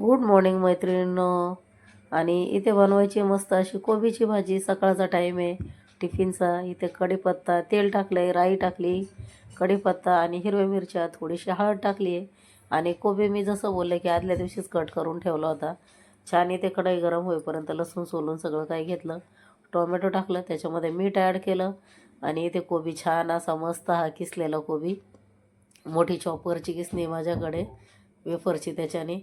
Good morning मैत्रिणींनो. आणि इथे बनवायची मस्त अशी कोबीची भाजी सकाळचा टाईम आहे. टिफिनचा इथे कढीपत्ता तेल टाकलं आहे राई टाकली कढीपत्ता आणि हिरव्या मिरच्या थोडीशी हळद टाकली आहे. आणि कोबी मी जसं बोलले की आदल्या दिवशीच कट करून ठेवला होता. छान इथे कढई गरम होईपर्यंत लसूण सोलून सगळं काही घेतलं. टोमॅटो टाकलं त्याच्यामध्ये मीठ ॲड केलं. आणि इथे कोबी छान असा मस्त हा किसलेला कोबी. मोठी चॉपरची किसणी माझ्याकडे वेफरची त्याच्याने.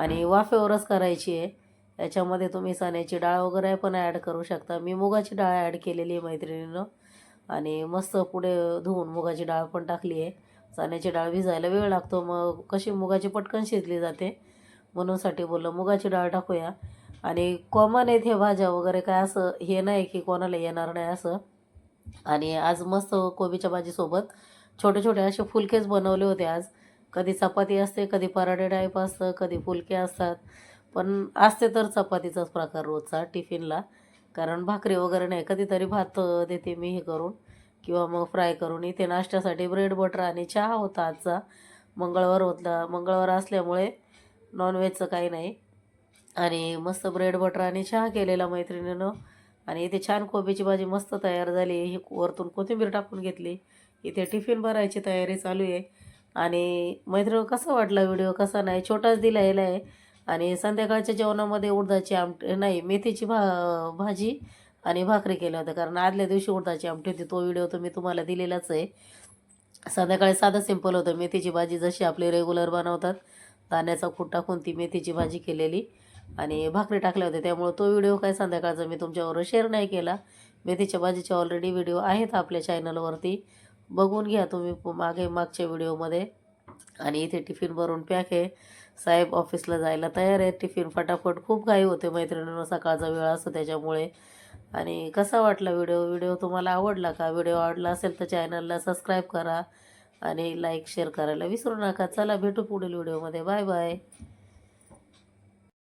आणि वाफेवरच करायची आहे. याच्यामध्ये तुम्ही चण्याची डाळ वगैरे पण ॲड करू शकता. मी मुगाची डाळ ॲड केलेली आहे मैत्रिणीनं. आणि मस्त पुढे धुवून मुगाची डाळ पण टाकली आहे. चण्याची डाळ भिजायला वेळ लागतो. मग कशी मुगाची पटकन शिजली जाते. म्हणूनसाठी बोललं मुगाची डाळ टाकूया. आणि कॉमन आहेत हे भाज्या वगैरे काय असं हे नाही की कोणाला येणार नाही असं. आणि आज मस्त कोबीच्या भाजीसोबत छोटे छोटे असे फुलकेच बनवले होते आज. कधी चपाती असते कधी पराठे टाईप असतं कधी फुलके असतात. पण असते तर चपातीचाच प्रकार रोजचा टिफिनला. कारण भाकरी वगैरे नाही कधीतरी भात देते मी हे करून. किंवा मग फ्राय करून. इथे नाश्त्यासाठी ब्रेड बटर आणि चहा होता आजचा. मंगळवार होता. मंगळवार असल्यामुळे नॉनव्हेजचं काही नाही. आणि मस्त ब्रेड बटर आणि चहा केलेला मैत्रिणीनं. आणि इथे छान कोबीची भाजी मस्त तयार झाली. ही वरतून कोथिंबीर टाकून घेतली. इथे टिफिन भरायची तयारी चालू आहे. आणि मैत्र कसा वाटला व्हिडिओ? कसा नाही? छोटाच दिला आहे आणि संध्याकाळच्या जेवणामध्ये उडदाची आमट नाही मेथीची भा भाजी आणि भाकरी केल्या होत्या. कारण आदल्या दिवशी उडदाची आमटी होती. तो व्हिडिओ तर मी तुम्हाला दिलेलाच आहे. संध्याकाळी साधं सिंपल होतं. मेथीची भाजी जशी आपली रेग्युलर बनवतात दाण्याचा खूट टाकून ती मेथीची भाजी केलेली आणि भाकरी टाकल्या होत्या. त्यामुळं तो व्हिडिओ काय संध्याकाळचा मी तुमच्याबरोबर शेअर नाही केला. मेथीच्या भाजीचे ऑलरेडी व्हिडिओ आहेत आपल्या चॅनलवरती बघून घ्या तुम्ही मागे मागच्या व्हिडिओमध्ये. आणि इथे टिफिन भरून पॅक आहे. साहेब ऑफिसला जायला तयार आहे टिफिन फटाफट खूप घाई होते मैत्रिणींना सकाळचा वेळ असतो त्याच्यामुळे. आणि कसा वाटला व्हिडिओ? व्हिडिओ तुम्हाला आवडला का? व्हिडिओ आवडला असेल तर चॅनलला सबस्क्राईब करा. आणि लाईक शेअर करायला विसरू नका. चला भेटू पुढील व्हिडिओमध्ये. Bye bye